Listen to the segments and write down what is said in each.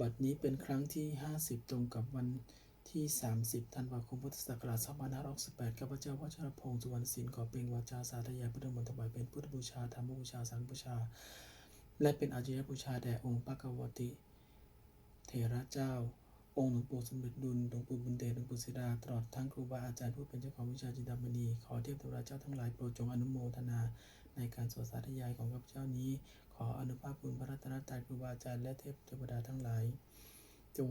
บัดนี้เป็นครั้งที่ 50 ตรงกับวันที่ 30 ธันวาคม พุทธศักราช2568ข้าพเจ้าวัชรพงศ์สุวรรณศิลป์ขอเปล่งวาจาสาธยายพุทธมนต์ถวายเป็นพุทธบูชา ธรรมบูชา สังฆบูชา และเป็นอาจยบูชาแด่องค์พระกวติ เถระเจ้า องค์หลวงปู่สมเด็จดุลหลวงปู่บุญเดชหลวงปู่ศิดา ตลอดทั้งครูบาอาจารย์ผู้เป็นเจ้าของวิชาจินดามณี ขอเทพเทวดาเจ้าทั้งหลายโปรดจงอนุโมทนา ในการสวดสาธยายของข้าพเจ้านี้ ขออนุภาพบุญพระรัตนตรัยครูบาอาจารย์และเทพเทวดาทั้งหลาย จง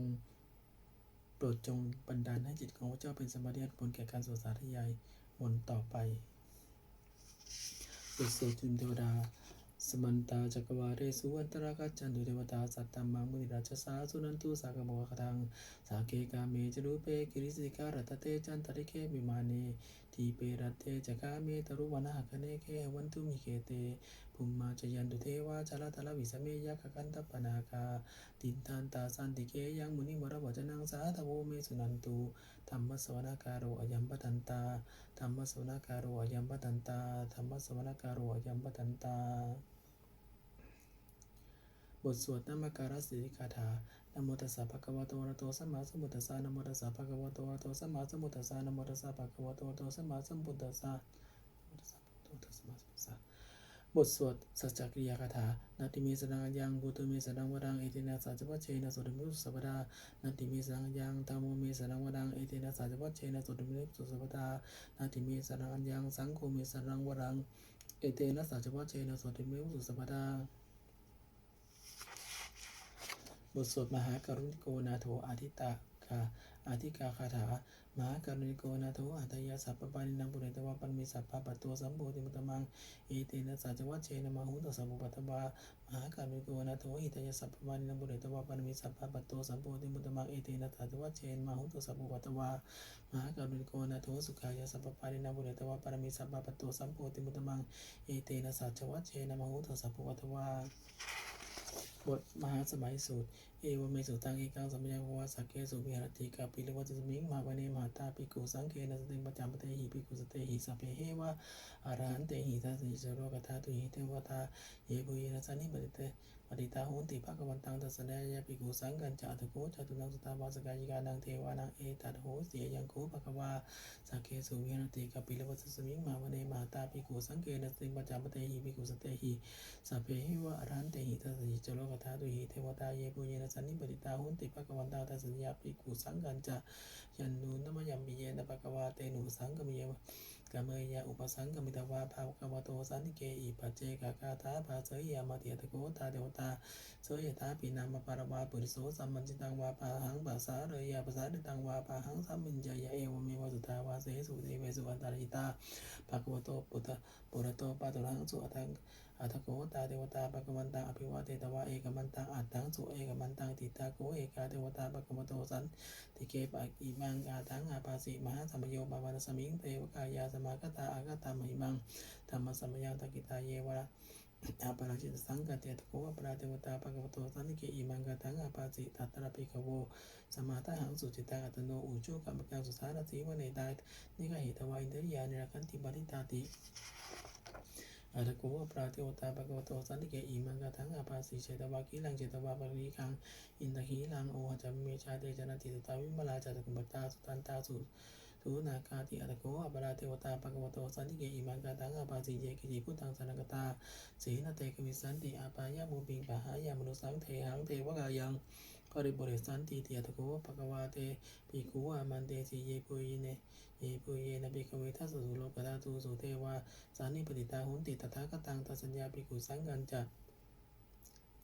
โปรดจงบันดาลให้จิตของพระเจ้าเป็นสมาธิอันผลแก่การสวดสาธยายมนต์ต่อไปบทสวดจุนเทวดา สมันตาจักวาเรสุอันตรกัจจันตุเทวตาสัตตัมมังมุนิราชสาสุนันตุสากโมกขังสาเกกาเมจรูเปกิริสิการตเตจันตริเคมิมาเนทีเปรัตเตจักาเมตรุวนาคเนเควันตุมิเคเตภุมมาจยันตุเทวาจลาตลวิสเมยกกันตปนาคาตินทานตาสันติเกยังมุนิวรวจนังสาธโวเมสุนันตุธรรมสวนาการโรอยัมปตันตาธรรมสวนาการโรอยัมปตันตาธรรมสวนาการโรอยัมปตันตา บทสวดนามการสิริคาถานโมตัสสะภะคะวะโตอะระโตสัมมาสัมพุทธัสสะนโมตัสสะภะคะวะโตอะระโตสัมมาสัมพุทธัสสะนโมตัสสะภะคะวะโตอะระโตสัมมาสัมพุทธัสสะนโมตัสสะภะคะวะโตอะระโตสัมมาสัมพุทธัสสะบทสวดสัจจกิริยาคาถานาติเมสรังยังกุตุเมสรังวรังเอเตนะสัจจวัชเชนะโสติมุสสัพดานาติเมสรังยังธรรมโมเมสรังวรังเอเตนะสัจจวัชเชนะโสติมุสสัพดานาติเมสรังยังสังโฆเมสรังวรังเอเตนะสัจจวัชเชนะโสติมุสสัพดา บทสวดมหากรุณิโกนาโถอาทิตาคาอาทิกาคาถา มหากรุณิโกนาโถอัตยาสัพพปานินังปุเรตวาปันมิสัพพะปัตตัวสัมโพธิมุตมังเอเตนะสัจวัชเชนะมหุตสัพพุปัตตวามหากรุณิโกนาโถอิตยาสัพพปานินังปุเรตวาปันมิสัพพะปัตตัวสัมโพธิมุตมังเอเตนะสัจวัชเชนะมหุตสัพพุปัตตวามหากรุณิโกนาโถสุขายาสัพพปานินังปุเรตวาปันมิสัพพะปัตตัวสัมโพธิมุตมังเอเตนะสัจวัชเชนะมหุตสัพพปัตตวา บทมหาสมัยสูตร เอวเมสุตังเอกังสัมยังวาสักเกสุวิหารติกาปิลวัตสมิงมาปเนมหาตาปิกุสังเกนัสติปัจจามปเตหิปิกุสเตหิสัพเพเฮวะอรหันเตหิทัสสิจโรกทาตุหิเทวตาเยบุยนะสันนิปติเต ฏิตาโหนติภะกวันตังตัสสะยะปิกุสังกันจาตโกจตุนังสตาวาสกายิกานังเทวานังเอตัดโหเสียยังโกภะกวาสักเกสุวิหารติกปิลวัตสมิงมาปเนมหาตาปิกุสังเกนะสติปัจจามเตหิปิกุสเตหิสัพเพหิวะอรันเตหิทัสสิจโลกธาตุหิเทวตาเยปุเยนสันนิปิตาหุนติภะกวันตาทัสสยาปิกุสังกันจะยันนูนมยัมปิเยนะภะกวาเตนุสังกมิเยวะ กามเมยะอุปสังกมิตวาภาวกวโตสันติเกอิปัจเจกากาถาภาเสยยามาเตียตะโกตาเดวตาเสยตาปินามปารวาปุริโสสัมมันจิตังวาปาหังภาษาเรยาภาษาดิตังวาปาหังสัมมิญญายเอวเมวสุทาวาเสสุเทเวสุอันตาริตาภะกวโตปุตตะปุระโตปะตุลังสุอัตัง อัตโกตาเทวตาปะกวันตังอภิวาเทตวะเอกมันตังอัตถังสุเอกมันตังติตาโกเอกาเทวตาปะกวโตสันติเกปะอิมังอาทังอาปาสิมหาสัมโยบาวานสมิงเทวกายาสมากตาอากตามิมังธรรมสัมยังตกิตาเยวะอาปราชิตสังกัตเตตโกปราเทวตาปะกวโตสันติเกอิมังกาทังอาปาสิตัตตระปิกโวสมาตหังสุจิตาอัตโนอุจุกัมปะกังสุสารสีวเนตานิกะหิตวาอินเดริยานิรักันติบาริตาติ อาตโกปราเทวตาปะกวโตสันติเกอิมังกะทังอาภาสีเจตวากิลังเจตวาปรีคังอินทหีลังโอหะจัมเมชาเตจนะติสุตาวิมลาจตุกุมปตาสุตันตาสุ ทุนาคาติอาตโกอปราเทวตาปะกวโตสันติเกอิมังกะทังอาภาสีเยกิจิพุทธังสนกตาสีนาเตกวิสันติอาปายะมุปิงปะหายามนุสังเทหังเทวกายังปริบุเรสันติเตียตโกปะกวาเตปิกุอามันเตสีเยปุยเนเยปุยเยนปิกเวทัสสุโลกตาตูสุเทวาสานิปติตาหุนติตถาคตังตัสสัญญาปิกุสังกันจะ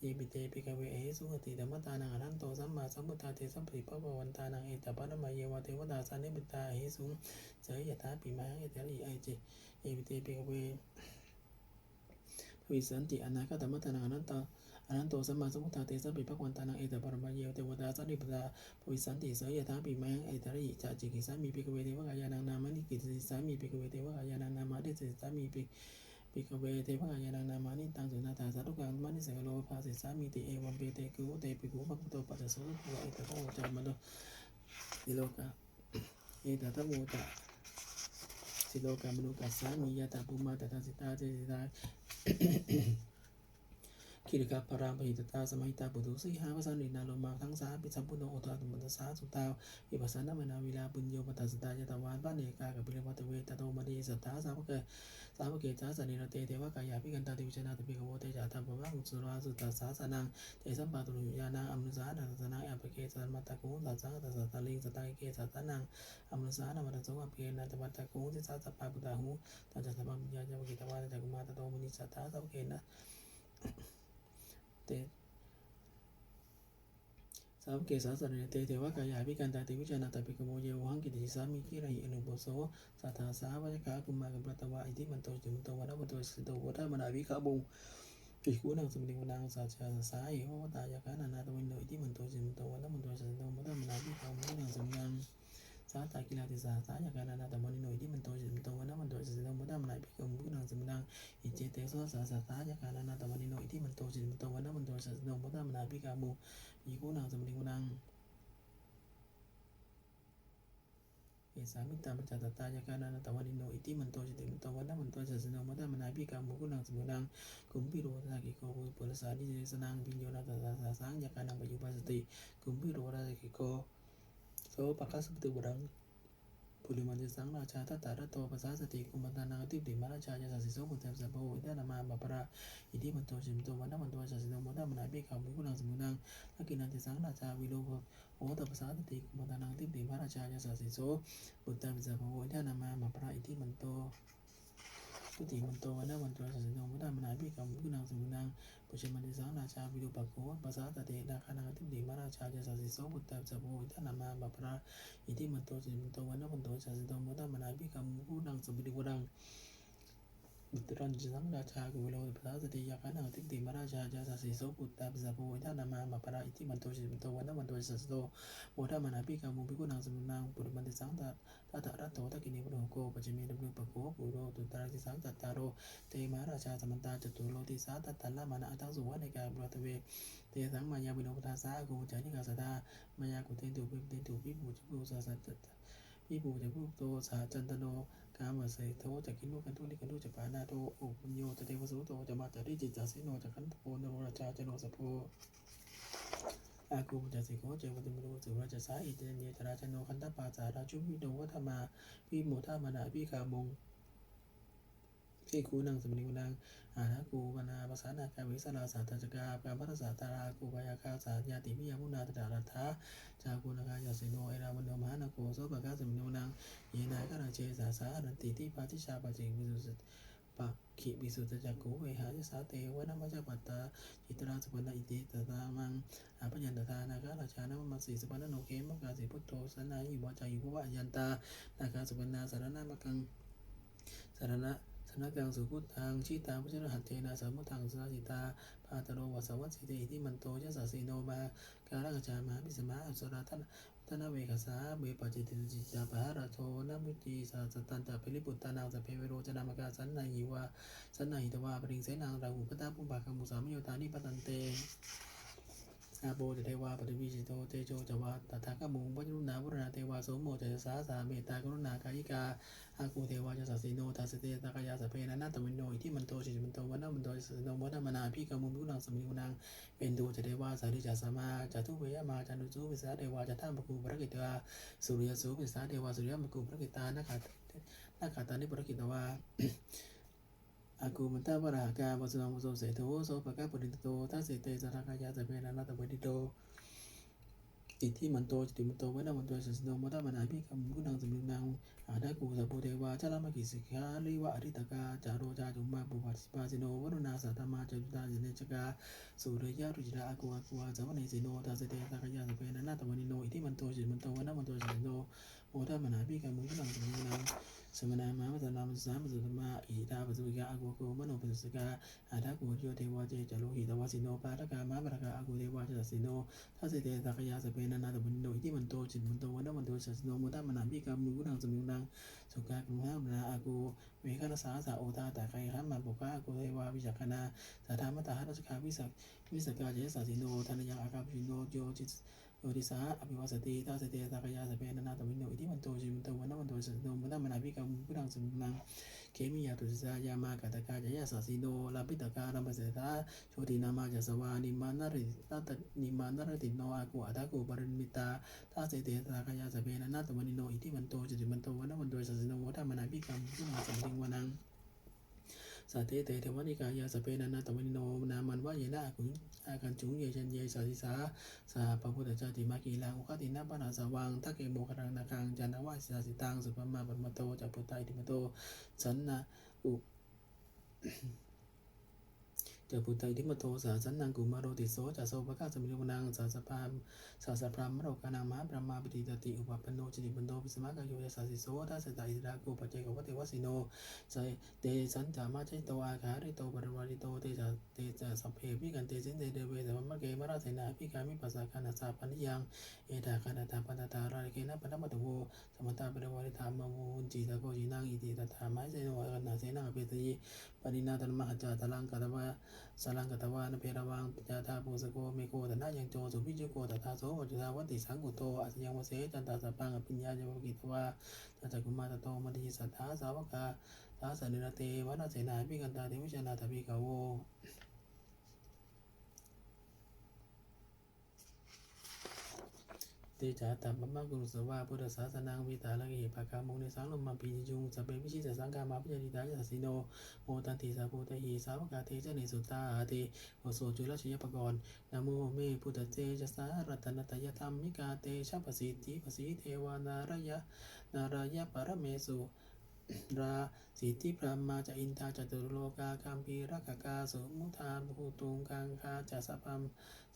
เยปิเตปิกเวเอสุหติธรรมตานังอนันโตสัมมาสัมพุทธาเตสัมปิปะปวันตานังเอตปะนมะเยวะเทวดาสานิปิตาเอสุเสยยะถาปิมาเอเตริไอเจเยปิเตปิกเววิสันติอนาคตธรรมตานังอนันตาอนันโตสัมมาสัมพุทธาเตสัมปิปะวันตานังเอตปะนมะเยวะเทวดาสานิปิตาวิสันติเสยยถาปิมังเอตระหิจาจิกิสามีปิกเวเทวกายานังนามานิกิติสามีปิกเวเทวกายานังนามาเดสิสามีปิก ပိကဝေတေဝါယရဏမာနိတံသုနာသာသတုကံမနိစေကလောဖာစေသာမိတိဧဝံပေတေကုတေပိကုဘဂတောပတ္တသောဘုရားဧတကောဇာမလောဒီလောကဧတတဝတစီလောကမနုကသာမိယတပုမတတသတာတေသာ คิริกาปรามปหิตตาสมัยตาปุถุสีหาภาษาหนินาโลมาทั้งสาปิสัมพุโนโอตาตุมันตสาสุตาวิปัสสนามนาวิลาปุญโยปตัสตายตาวานปานเนกากับปิเลวัตเวตโตมณีสัตตาสาวกสาวกเกจาสนิรเตเทวกายาพิกันตาติวิชนาตปิกโวเตจาธรรมปะวะอุสุราสุตตาสาสนังเจสัมปาตุลุยานังอัมนุสานังสนังอภเกสัมมัตตะกุสัสสะตัสสะลิงสตังเกสัสสนังอัมนุสานัมตะโสอภเกนันตมัตตะกุสิสัสสะปะปุตตะหูตัจจะสัมปะญญาจวกิตวาจักกุมาตโตมุนิสัตตาสาวเกนะ เตสาวเกศาสนเตเทวกายาพิกันตาติวิจานาตปิกโมเยวังกิติสามิกิระหิอนุโบโสสัทธาสาวจกากุมากัปตวะอิติมันโตจุมโตวันวันโตสิโตวัฏมนาวิกาบุงปิกูนังสมิงวนังสัจจาสาหิโอตายากานานาตวินโนอิติมันโตจุมโตวันโตสิโตวัฏมนาวิกาบุงนังสมิงสาตากิลาติสาสายากานานาตมนิโนอิติมันโตจุมโตวันวันโตสิโตวัฏมนาวิกาบุงนังสมิง อิเจเตโสสาสาสายากานานาตมนิโนอิติมันโตจุมโตวันวันโตสิโตวัฏมนาวิกาบุงปิกูนังสมิงวนังเอสามิตาปัจจตตายากานานาตวันิโนอิติมันโตจิติมันโตวันนะมันโตจัสสโนมัตตมนาภิกามุกุนังสมุนังกุมปิโรทากิโกปุปุรสานิเจสนังปิญโยนาตตาสาสังยาการนังปยุปัสสติกุมปิโรทากิโกโส ปะคัสสตุบุรังปุริมันจะสังราชาทัตตาระโตภาษาสติกุมันตานังติปิมาราชายาสัสิโสมุตตะสัพพโวอิตานามาบาปราอิติมันโตจิมโตวันนะมันโตจัสสโนมัตตมนาภิกามุกุนังสมุนังอากินันติสังราชาวิโลภโอตปัสสติกุมันตานังทิปติพระราชายาสสิโสบุตตาปิสาภโวอิทานามามาพระอิทิมันโตตุติมันโตวันนามันโตสัสิโนมุตตามันาภิกรรมกุนังสมุนัง ปุชมันติสังราชาวิรุปโกปัสสาตเตนาคานังทิปติพระราชายาสสิโส บุตรันจิสัมรรมกุนังสมุติวรังบุตรันจังราชากุวิโลภาษาสติยาคันังทิปติมราชาจาสสิโสปุตตาปิสาภโวอิทานามามาพระอิทิมันโตสิมโตวันนามันโตสัสโตโมทามานาภิกามุภิกุนังสมุนังปุริมันติสังตัตตาตารัตโตตะกินิปุโรโกปัจจิเมดุปะโกปุโรตุตาติสังตัตตาโรเตมาราชาสมันตาจตุโลติสาตัตตัลละมานะอัตังสุวะในกาบุรตเวเตสังมายาวิโนปทาสาโกจานิกาสตามายากุเตนตุปิเตนตุปิปุจิปุสาสัตตะปิปุจิปุโตสาจันตโน กามเสโทจักินุกันทุลิกันทุจปานาโตโอปุญโยตเทวสุโตจะมาจาริจิตจาสิโนจักันโพนโรราชาจโนสโพอากูจจสิโกเจวัติมรุสุราชสาอิเตเนจราชโนคันตปาสาราชุวิโนวัฒมาพิโมทามานาพิกามงพิคูนังสมนิวนังอานากูปนาภาษานากาวิสราสาตจกาปามัสสาตารากูปยาคาสาญาติมิยามุนาตถารัฐาจากุณกายาสิโน โนมหานาโกโสปะกาสมนิวนังเยนากราเชสาสาอรันติทิปาทิชาปะจิงวิสุสปะขิวิสุตจักกุเวหาสาเตวะนามจักปัตตาจิตราสุปนอิติตตามังอาพยันตทานาคาราชานามมัสสีสุปนโนเกมกาสิพุทโธสนายิวาจายุภวะยันตานาคาสุปนาสารนามกังสารณะสนักกังสุพุทธังชิตาพุชรหัตเทนาสามุทังสนาสิตาปาตโรวัสวัสสิเตอิทิมันโตยะสาสีโนมาการักจามาพิสมาอัสราทัน ทนาเวกสาเบปจิติจิจาปะระโทนามุติสาสตันตะเปริปุตตานางสเพเวโรจนามกาสันนายิวาสันนาหิตวาปริงเสนางราหุพตาปุปะกัมมุสามโยตานิปตันเตอาโบจะเทวาปฏิวิจิโตเตโชจวาตถาคมุงวัจรุณาวุรณาเทวาโสมโมจะสาสาเมตตากรุณากายิกาอากูเท สัสสิโนทัสเตากายาสเพนะนาตมินโนอิทิมันโตชิมันโตวันนามันโตสิโนวัฒมนาพิกามุมิุนังสมิกุนังเป็นดูจะเทวาสาริจัสมาจะทุเวยมาจันตุสุวิสาเทวาจะท่ามปกูปรกิตวาสุริยสุวิสาเทวาสุริยมกูปรกิตานาคานาคาตานิปรกิตวาอากูมันตาวรากาวัสสุมังโสเสโทโสปะกะปุรินโตทัสสิเตสรากายาสเพนะนาตปดิโต อิทธิมันโตจิติมันโตเวนะมันโตสัสสิโนมัตตมนาภิกรรมกุนังสมินังอาดากูสัพโพเทวาชลามกิสิกขาลิวะอริตกาจาโรจาจุมาปุปัสสิปาสิโนวรุณาสัตตมาจตุตาเจิเนจกาสุริยะรุจิราอากูอากูอาสาวเนสิโนทัสสิเตสากายาสเปนะนาตวนิโนอิทธิมันโตจิตมันโตเวนะมันโตสัสสิโน โมทัมนาภิกรรมกุนังสมินังสมณามามัตนามัสสามัสสมาอิตาปัสสิกาอากูโกมโนปัสสกาอาทากูโยเทวาเจจโลหิตวาสิโนปาทกามาปะทกาอากูเทวาเจสัสสิโนทัสสิเตสักยาสเปนันนาตบุญโนอิติมันโตจิตมันโตวันนมันโตสัสสิโนมุตตมนาภิกรรมมุกุนังสมินังสุกาคุหามนาอากูเมฆนาสาสาโอตาตาไคขัมมาปุกาอากูเทวาวิจักนาสัทธามตาหัตสกาวิสักวิสกาเจสัสิโนธนยังอากาปิโนโยจิต โยติสาอภิวาสติตาสติตากายาสเปนนาตวินโนอิทิมันโตจิมันโตวันนมันโตสันโนมันนามันนาภิกรรพุทธังสมุนังเคมิยาตุสายามากาตกาจายาสัสสิโนลาปิตการัมปเสตาโชตินามาจัสวานิมานริตตนิมานรติโนอากุอัตากุปริมิตาตาเสติตากายาสเปนนาตวินโนอิทิมันโตจิมันโตวันนมันโตสันโนวันนามันนาภิกรรพุทธังสมุนัง สัตเตเตเทวนิกายาสเปนันนาตวินโนนามันว่าเยนาคุณอาการจุงเยชันเยสาธิสาสาพระพุทธเจ้าติมากีลังอุคตินาปนาสวังทักเกโมกรังนาคังจันทวาสิสาสิตังสุปมาปัมโตจัปุตตาอิติมโตสันนาอุ จะปุตตาอิมโตสาสันนังกุมาโรติโสจะโสภะกาสมิโรนังสาสพามสาสพรามโรกานังมหาพระมาปิติตติอุปปันโนจิติปันโตปิสมากายโยยสัสิโสทัสสตาอิตรากุปัจเจกวัตเทวสิโนใจเตสันจามาใจโตอาคาริโตปรวาริโตเตจเตจสัพเพพิกันเตสินเตเดเวสมมะเกมราเสนาพิกามิปัสสะคานาสาปนิยังเอตาคานาตาปันตาราเกนะปันมัตโวสมตาปรวาริธรรมมูจิตาโกจินังอิติตถามเสโนอานนาเสนาเปตยีปรินาตมหจาตลังกตวะสลังกตวานเพรวังปจาตาปุสโกเมโกตนายังโจสุพิจโกตถาโสวจุตาวัติสังกุโตอัสยังวเสจันตาสัพพังอภิญญาโยกิตวะตถากุมาตโตมติสัทธาสาวกาตาสนิรเตวนาเสนาพิกันตาเทวิชนาตภิกขโว ตจาตัมมะมกุสวาพุทธศาสนังวิตาลกิปะกามุงในสังลมมาปีจุงสเปวิชิตสังกามาพิจติตายาสิโนโมตันติสาภูตหีสาวกาเทเจเนสุตาเตโอโสจุลชยปกรณ์นโมเมพุทธเจจสารัตนตยธรรมิกาเตชะปสิทธิปสิเทวานารยะนารายะปรเมสุราสิทธิพรหมาจะอินทาจตุโลกาคัมพีรักกาสมุทาภูตุงกังคาจัสพัม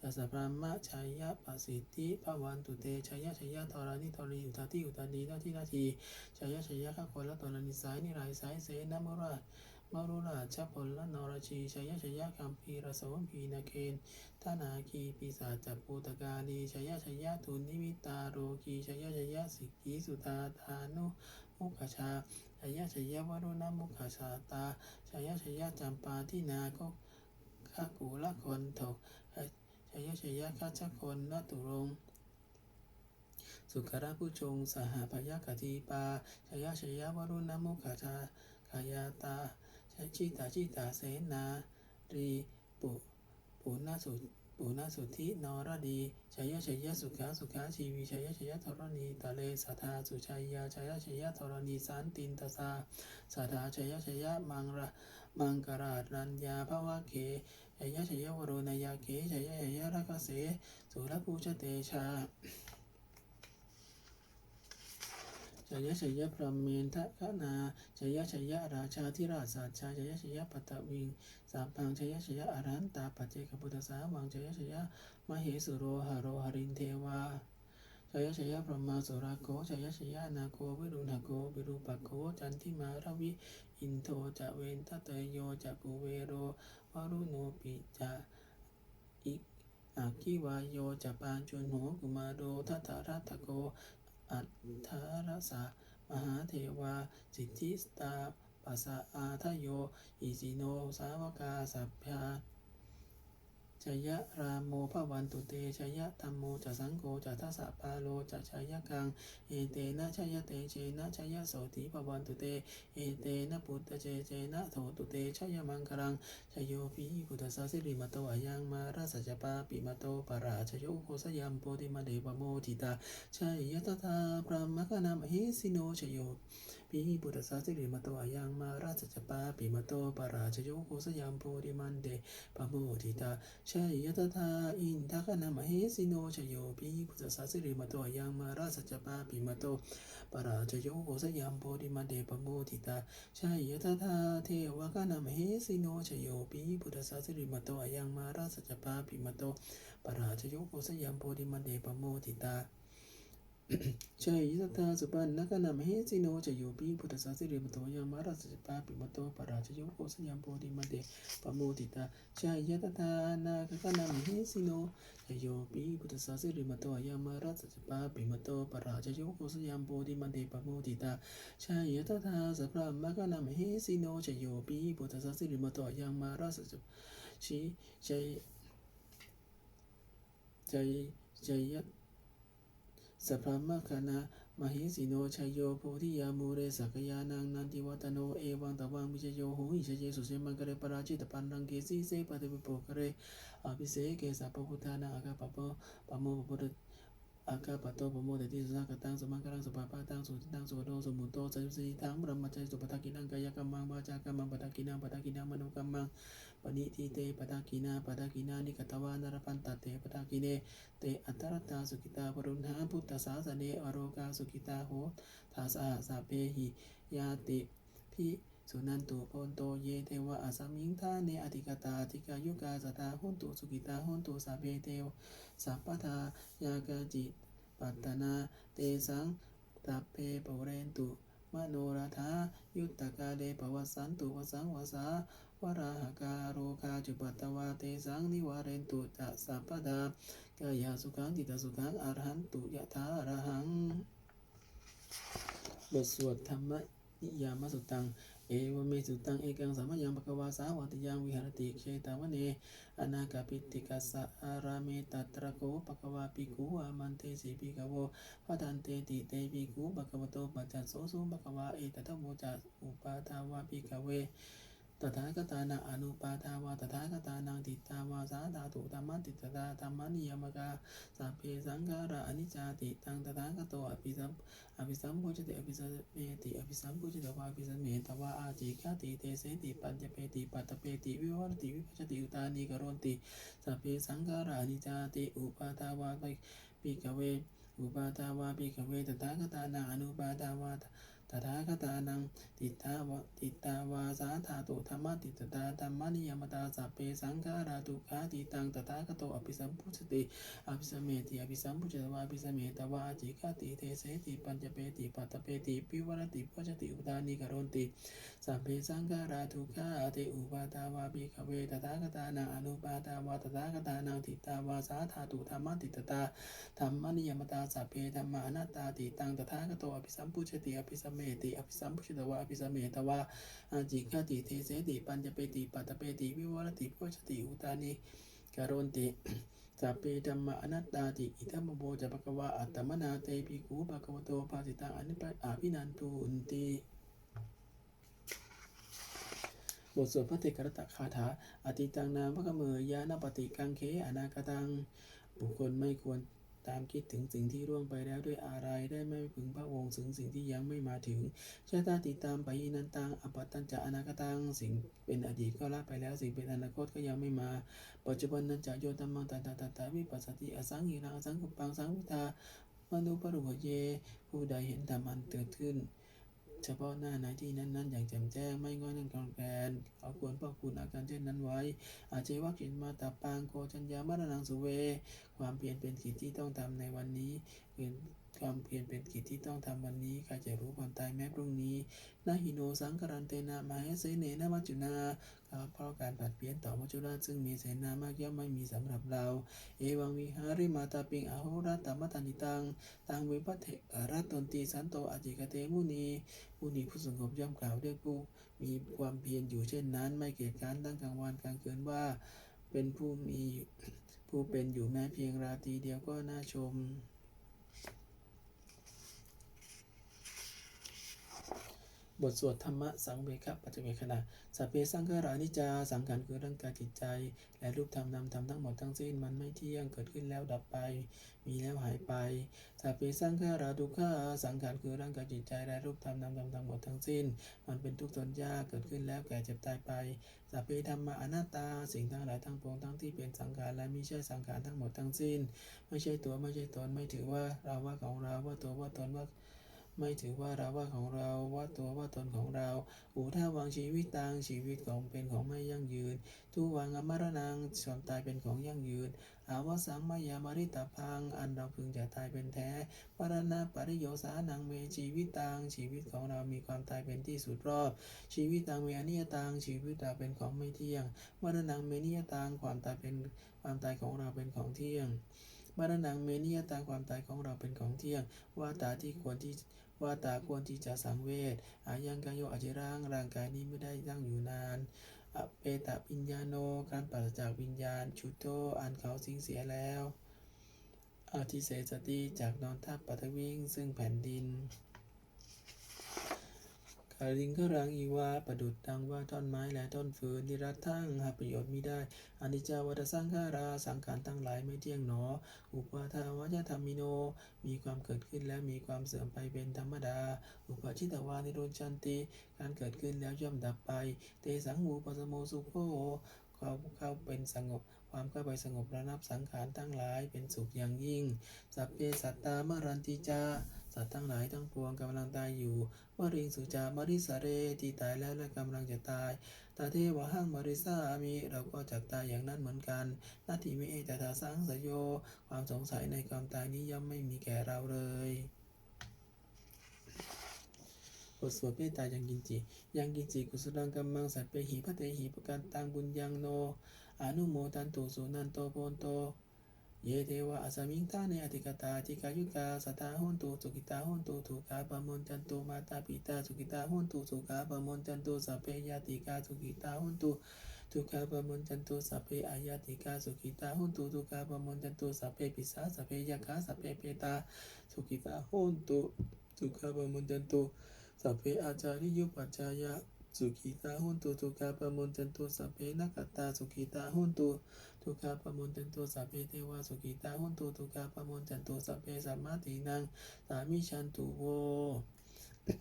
จัสพรมะชัยยะปสิทธิภวันตุเตชัยยะชัยยะธรณิธรีอุตติอุตตินาทีนาทีชัยยะชัยยะข้าคนละตนนิสายนิรายสายเสนมรามารุราชพลละนรชีชัยยะชัยยะคัมพีรสวมพีนาเคนทนาคีปีศาจจัปูตกาลีชัยยะชัยยะทุนนิมิตาโรกีชัยยะชัยยะสิกีสุตาทานุมุขชาชัยยะชัยยะวรุณมุขชาตาชัยยะชัยยะจำปาที่นาก็ขากูละคนถก ชยชยข้าชคนละตุรงสุขระผู้ชง สหพยากติปาชยชยะวรุณมุขชาขายาตาชชิตาชิตาเสนารีปุปุนาสุปุนาสุธินรดีชยชยะสุขาสุขาชีวิชยชยะธรณีตะเลสัทธาสุชัยยาชยชยะธรณีสันตินตสาสัทธาชยชยะมังระมังกราชรัญญาภวะเก ชยชยวโรนายาเกชยชยะรักเสสุรภูชเตชาชยชยพรหมเมนทะคะนาชยชยราชาธิราชสัจชาชยชยปัตตวิงสามพังชยชยอรันตาปัจเจกพุทธสาวังชยชยมเหสุโรหโรหรินเทวาชยชยพรหมาสุราโกชยชยนาโกวิรุณโกวิรูปโกจันทิมารวิอินโทจะเวนทะเตโยจะกุเวโร วรุโนปิจาอิอาคิวายโยจะปานจุนโหกุมาโรทัตารัตโก อัฏฐารสามหาเทวา สิทธิสตาปัสสะอาทโย อิสิโน สาวกาสัพพา ชยะรามโมภวันตุเตชยะธรรมโมจะสังโฆจะทัสสะปาโลจะชยะกังเอเตนะชยะเตเจนะชยะโสติภวันตุเตเอเตนะปุตตะเจเจนะโถตุเตชยมังคลังชโยปีพุทธสาสิริมโตอายังมาราสจปาปิมโตปาราชโยโคสยามโพธิมาเดปโมทิตาชยยะตถาพระมกนามหิสิโนชโย ปีพุทธสาสิริมโตอายังมาราสจปาปิมโตปาราชโยโคสยามโพธิมันเดปโมทิตาชัยยตถาอินทกนามหิสิโนชโยปีพุทธสาสิริมโตอายังมาราสจปาปิมโตปาราชโยโคสยามโพธิมันเดปโมทิตาชัยยตถาเทวกนามเหสิโนชโยปีพุทธสาสิริมโตอายังมาราสจปาปิมโตปราชโยโกสยามโพธิมันเดปโมทิตา ชัยยะตถาสุปันนกนามเหสิโนชโยปีพุทธสาสิริมโตอายังมาราสจปาปิมโตปราชโยโกสยามโพธิมันเดปโมทิตาชัยยะตถานาคกนามเหสิโนชโยปีพุทธสาสิริมโตอายังมาราสจปาปิมโตปราชโยโกสยามโพธิมันเดปโมทิตาชายยะตถาสัพพะมะกนามเหสิโนชโยปีพุทธสสสิริมโตยังมาราสจชิชัยชัยชัยย สัพพมะคณะมหิสิโนชัยโยโพธิยามูเรสักยานังนันทิวัตโนเอวังตวังมิชโยหุหิชเยสุเสมังกะเรปราชิตปันรังเกสีเสปะเตปิโปกะเรอภิเสเกสัพพุทธานาอากาปะปะปะโมปะพุทธ อากาปะโตปะโมเตติสุสังกตังสมังกรังสุปาปาตังสุตตังสุโดสมุตโตสัจสิทังบรมจัยสุปทากินังกายกรรมังวาจากรรมังปทากินังปทากินังมโนกรรมังปณิทิเตปทากินาปทากินานิกตวานรปันตเตปทากิเนเตอัตตรตาสุกิตาปรุณหาพุทธศาสเนอโรกาสุกิตาโหทาสาสาเปหิยาติพิ สุนันตุโพนโตเยเทวะอาสมิงทาเนอธิกตาอธิกายุกาสตาหุนตุสุกิตาหุนตุสาเปเทวสัพพทายากาจิตปัตตนาเตสังตัพเพปเรนตุมโนราธายุตตกาเลปวัสสันตุวสังวสาวราหการโรคาจุปัตตวาเตสังนิวาเรนตุจะสัพพทากายสุขังจิตสุขังอรหันตุยะถาอรหังบทสวดธรรมนิยามสุตัง เอวเมสุตังเอกังสามมยังปะกวาสาวัตยังวิหารติเชตาวเนอนาคาปิติกัสสะอารามิตัตระโกปะกวาปิกูอามันเตสีปิกโวพะทันเตติเตปิกูปะกวโตปัจจัสโสสุปะกวาเอตตะโมจัสอุปาทาวาปิกเว ตถาคตานังอนุปาทาวาตถาคตานังติตาวาสาธาตุธรรมติตตาธรรมนิยมกาสัพเพสังขาราอนิจจติตังตถาคโตอภิสัมอภิสัมโพชติอภิสัมเมติอภิสัมโพชติวาอภิสัมเมตวาอาจิกาติเตเสติปัญจเปติปัตตเปติวิวัรติวิปัชติอุตานิกรติสัพเพสังขาราอนิจจติอุปาทาวาปิกเว อุปาทาวาปิกเวตถาคตานังอนุปาทาวา ตถาคตานังติตาวะติตาวาสาธาตุธรรมติตตาธรรมนิยมตาสัพเพสังขาราตุขาติตังตถาคโตอภิสัมพุชติอภิสัมเมติอภิสัมพุชตวาอภิสัมเมตวาจิกาติเตเสติปัญจเปติปัตตเปติปิวรติปัจจติอุตานิกรณติสัพเพสังขาราตุขาติอุปาทาวาปิกเวตถาคตานังอนุปาทาวาตถาคตานังติตาวาสาธาตุธรรมติตตาธรรมนิยมตาสัพเพธรรมานาตตาติตังตถาคโตอภิสัมพุชติอภิสัมเมมติอภิสัมพุชตวะอภิสัมเมตวะอาจิกาติเทเสติปัญจเปติปัตเปติวิวรติพุชติอุตานิกรณติสัพเพธรรมานัตตาติอิทัมโมจะภควะอัตตมนาเตปิกูภควโตภาสิตังอนิปะอาภินันตุนติบทสวดพระเทกรตะคาถาอติตังนามพระกเมยยานปฏิกังเคอนาคตัง บุคคลไม่ควร ตามคิดถึงสิ่งที่ร่วงไปแล้วด้วยอะไรได้ไม่พึงพระองค์ถึงสิ่งที่ยังไม่มาถึงชาตาติดตามไปนันตังอปัตตันจะอนาคตังสิ่งเป็นอดีตก็ละไปแล้วสิ่งเป็นอนาคตก็ยังไม่มา ปัจจุบันนั้นจะโยตัมมังตาตาตาตาวิปัสสติอสังหิรังอสังกุปังสังวิทามนุปรุหเยผู้ใดเห็นธรรมอันเกิดขึ้น เฉพาะหน้าในที่นั้นๆ อย่างแจ่มแจ้งไม่ง่อนั่นกรองแกนเขาควรพอกคุณอาการเช่นนั้นไว้ อาเจวักขินมาตาปางโกจัญญามรณังสุเว ความเพียรเป็นกิจที่ต้องทำในวันนี้เป็น ความเพียรเป็นกิจที่ต้องทำวันนี้ใครจะรู้ความตายแม้พรุ่งนี้นาหิโนสังกรันเตนะมาเฮเสเนนะมัจจุนาเพราะการผัดเปลี่ยนต่อมัจจุราชซึ่งมีเสนามากย่อมไม่มีสำหรับเรา เอวังวิหาริมาตาปิงอโหรัตตมัตานิตัง ตังเวปัตเถรัตตนตีสันโตอจิกเตมุนีผู้นี้ผู้สงบย่อมกล่าวด้วยผู้มีความเพียรอยู่เช่นนั้น ไม่เกียจการตั้งกลางวันกลางคืนว่าเป็นผู้มีผู้เป็นอยู่แม้เพียงราตรีเดียวก็น่าชม บทสวดธรรมะสังเวกปัจจเวคณะสัพเพสังขารานิจจา สังขารคือร่างกายจิตใจ และรูปธรรมนามธรรมทั้งหมดทั้งสิ้นมันไม่เที่ยงเกิดขึ้นแล้วดับไป มีแล้วหายไปสัพเพสังขาราทุกขาสังขารคือร่างกายจิตใจและรูปธรรมนามธรรมทั้งหมดทั้งสิ้น มันเป็นทุกข์ทนยากเกิดขึ้นแล้วแก่เจ็บตายไปสัพเพธรรมะอนัตตา สิ่งทั้งหลายทั้งปวงทั้งที่เป็นสังขารและไม่ใช่สังขารทั้งหมดทั้งสิ้น ไม่ใช่ตัวไม่ใช่ตนไม่ถือว่าเราว่าของเราว่าตัวว่าตนว่า ไม่ถือว่าเราว่าของเราว่าตัวว่าตนของเราอูถ้าวางชีวิตตังชีวิตของเป็นของไม่ยั่งยืน ทุวังอมรณังความตายเป็นของยั่งยืน อาวสังมายามาริตาพัง อันเราพึงจะตายเป็นแท้ ปรณะปริโยสานังเมชีวิตตังชีวิตของเรามีความตายเป็นที่สุดรอบ ชีวิตตังเมอนิยตังชีวิตเราเป็นของไม่เที่ยงมรณังเมนิยตังความตายเป็นความตายของเราเป็นของเที่ยง มรณังเมนิยตาความตายของเราเป็นของเที่ยง ว่าตาที่ควรที่ว่าตาควรที่จะสังเวชอายังกายโยอาจิร่างร่างกายนี้ไม่ได้ตั้งอยู่นานอเปตะปิญญาโน การปราศจากวิญญาณ ชุโตอันเขาสิ้นเสียแล้วอธิเสสติจากนอนทับปัทวิงซึ่งแผ่นดิน ลิงกรังอีวา ประดุดดังว่าต้นไม้และต้นฟืนที่รัดทั้งหาประโยชน์มิได้อนิจจาวัฏสังขาราสังขารทั้งหลายไม่เที่ยงหนอ อุปาทาวายธรรมิโน มีความเกิดขึ้นและมีความเสื่อมไปเป็นธรรมดา อุปาชิตวานิโรธชันติการเกิดขึ้นแล้วย่อมดับไป เตสังหูปสสโมสุโขเขาเข้าเป็นสงบ ความเข้าไปสงบระนับสังขารทั้งหลายเป็นสุขอย่างยิ่ง สัพเพสัตตามรันติจา สัตว์ทั้งหลายทั้งปวงกำลังตายอยู่วริงสุจามริสาเรที่ตายแล้วและกำลังจะตายตาเทวะหังมริสามีเราก็จะตายอย่างนั้นเหมือนกันนาทีมิเอตตาสังสยโย ความสงสัยในความตายนี้ย่อมไม่มีแก่เราเลยบทสวดเมตตายังกินจิยังกินจิกุศลังกัมมังสัพเพหิพะเตหิปกันตังบุญยังโนอนุโมทันตุสุนันโตโพนโต เยเทวะอสมิงทาเนอธิกตาธิกายุกาสตาหุนตุสุกิตาหุนตุทุกาปะมนจันตุมาตาปิตาสุกิตาหุนตุสุกาปะมนจันตุสัพเพยาติกาสุกิตาหุนตุทุกาปะมนจันตุสัพเพอายาติกาสุกิตาหุนตุทุกาปะมนจันตุสัพเพปิสาสัพเพยกาสัพเพเปตาสุกิตาหุนตุทุกาปะมนจันตุสัพเพอาจาริยุปัจจายะ สุขิตาหุนตุทุกาปะมนจันตุสัพเพนักตาสุขิตาหุนตุทุกขาปะมนจันตุสัพเพเทวาสุกิตาหุนตุทุกขาปะมนจันตุสัพเพสัมมาตินังสามิชันตุโว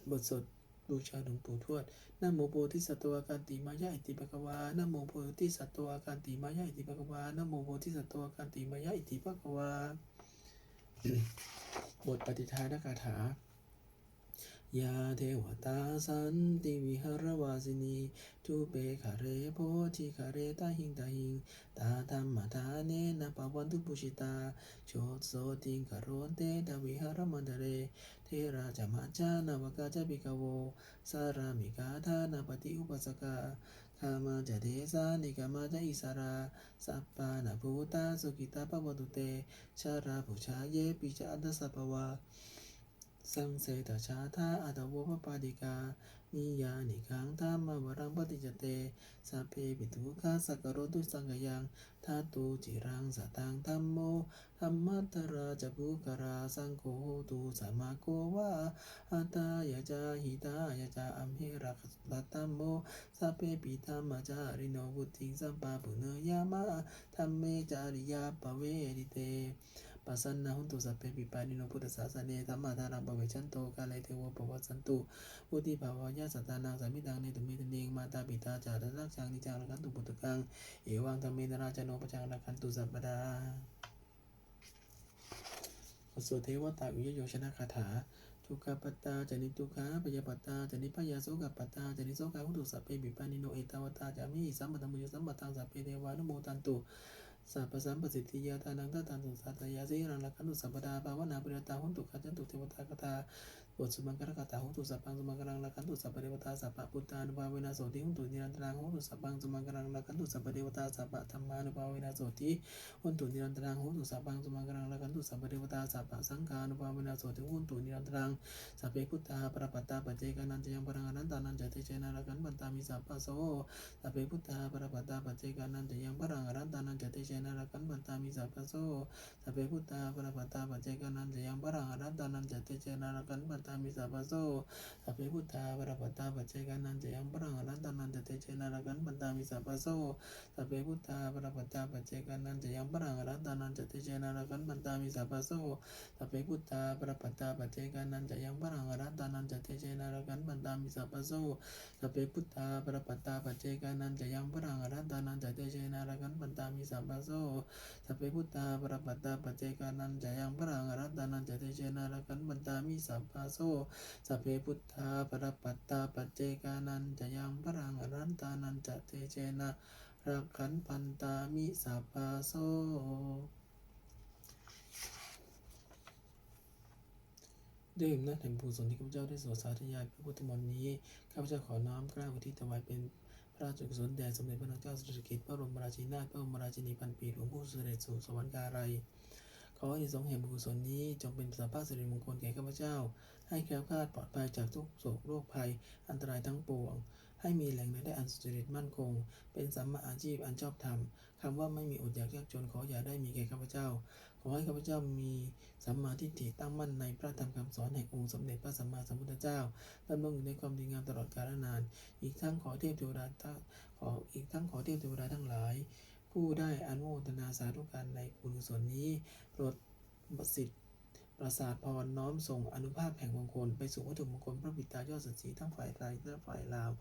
บทสดบูชาหลวงปู่ทวดนโมโพธิสัตวการติมายะอิติปะกวานโมโพธิสัตวการติมายะอิติปะกวานโมโพธิสัตวการติมายะอิติปะกวาบทปฏิทานคาถา ยาเทวตาสันติวิหารวาสินีทุเปคาเรโพธิคาเรตาหิงตาหิงตาธรรมทาเนนะปวันตุปุชิตาโชตโสติงคารนเตตวิหารมันเดเรเทราจามาจานาวกาจปิกาโวสารามิกาธานาปฏิอุปสกาคามาจะเทสานิกามาจะอิสาราสัปปานาภูตาสุกิตาปวัตุเตชาราภูชาเยปิจาอัตสัปปวา สังเสตชาธาอัตวปปาดิกา นิยานิคังธรรมวรังปฏิจเตสัพเพปิทุกาสักโรตุสังกยังทาตุจิรังสตังธรรมโมธรรมัตตราจะภูกราสังโฆตุสัมมาโกวาอัตายะจาหิตายะจาอัมเหรักตัตตัมโมสัพเพปิธรรมจาริโนวุติงสัมปาปุเนยามะธรรมเมจาริยาปเวริเต ปัสสนนาหุนตุสัพเพปิปานิโนพุทธศาสเนธรรมะทารังปเวชันโตกาเลเทวะปวัสสันตุวุติภาวายาสัตานังสามิตังเนตุเมตเนงมาตาปิตาจารักชังนิจังรักันตุปุตตะกังเอวังธรรมเมนราชโนปจังรักันตุสัพพดาสุเทวตาวิยโยชนะคาถาทุกขปตาจานิทุกขาปยาปตาจานิพยาโสกปตาจานิโสกาหุตุสัพเพปิปานิโนเอตาวตาจามิสัมปตมุยสัมปตังสัพเพเทวานุโมตันตุ สัพพสัมปสิทธิยาตานังตาตันสุสัตยาสีรังลักขันตุสัมปดาภาวนาปริตาหุนตุขัจจันตุเทวตากตา บทสุมังคารกตาหุตุสัพพังสุมังคารังลักันตุสัพพเทวตาสัพพะพุทธานุภาเวนะโสติหุตุนิรันตรังหุตุสัพพังสุมังคารังลักันตุสัพพเทวตาสัพพะธรรมานุภาเวนะโสติหุตุนิรันตรังหุตุสัพพังสุมังคารังลักันตุสัพพเทวตาสัพพะสังฆานุภาเวนะโสติหุตุนิรันตรังสัพเพพุทธาปรปัตตาปัจเจกานันจยังปรังอนันตานันจะเตเจนารักันบันตามิสัพพะโสสัพเพพุทธาปรปัตตาปัจเจกานันจยังปรังอนันตานันจะเตเจนารักันบันตามิสัพพะโสสัพเพพุทธาปรปัตตาปัจเจกานันจยังปรังอนันตานันจะเตเจนารักันบันตามิสัพพะโสสัพเพพุทธาปรปัตตาปัจเจกานันจะยังปรังอนันตานันจะเตเจนารักันบันตามิสัพพะโสสัพเพพุทธาปรปัตตาปัจเจกานันจะยังปรังอนันตานันจะเตเจนารักันบันตามิสัพพะโสสัพเพพุทธาปรปัตตาปัจเจกานันจะยังปรังอนันตานันจะเตเจนารักันบันตามิสัพพะโสสัพเพพุทธาปรปัตตาปัจเจกานันจยังปรังอรันตานันจะเตเชนารักันปันตามิสัมปัสโสสัพเพพุทธาปรปัตตาปัจเจกานันจะยังปรังอรันตานันจะเตเชนารักันปันตามิสัมปัสโสสัพเพพุทธาปรปัตตาปัจเจกานันจะยังปรังอรันตานันจะเตเชนารักขันปันตามิสัพปัสโสด้วยอำนาจแห่งบุญส่วนที่ข้าพเจ้าได้สวดสาธยายพระพุทธมนต์นี้ ข้าพเจ้าขอน้อมกล้าวทิศถวายเป็นพระราชกุศลแด่สมเด็จพระนางเจ้าสิริกิติ์พระบรมราชินีนาถพระบรมราชินีพันปีหลวงผู้เสด็จสู่สวรรคาลัยขอให้สงแห่งบุญกุศลนี้จงเป็นสัพพะสิริมงคลแก่ข้าพเจ้า ให้แคล้วคลาดปลอดภัยจากทุกโศกโรคภัย อันตรายทั้งปวง ให้มีแหล่งรายได้อันสุจริตมั่นคง เป็นสัมมาอาชีพอันชอบธรรมคำว่าไม่มีอดอยากยากจนขออย่าได้มีแก่ข้าพเจ้า ขอให้ข้าพเจ้ามีสัมมาทิฏฐิตั้งมั่นในพระธรรมคำสอนแห่งองค์สมเด็จพระสัมมาสัมพุทธเจ้าดำรงอยู่ในความดีงามตลอดกาลนาน อีกทั้งขอเทพเทวดาทั้งขออีกทั้งขอเทพเทวดาทั้งหลาย ผู้ได้อนุโมทนาสาธุการในบุญกุศลนี้โปรดประสิทธิ ประสาทพรน้อมส่งอนุภาพแห่งมงคล ไปสู่วัตถุมงคลพระบิดายอดสันสีทั้งฝ่ายไทยและฝ่ายลาว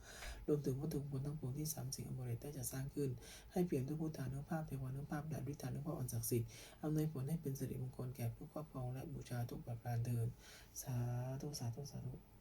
รวมถึงวัตถุมงคลทั้งปวงที่สามสิ่งอมฤตได้จะสร้างขึ้น ให้เปลี่ยนด้วยพุทธานุภาพเทวานุภาพและฤทธานุภาพอันศักดิ์สิทธิ์อำนวยผลให้เป็นสิริมงคลแก่ผู้ครอบครองและบูชาทุกประการเดินสาธุสาธุสาธุ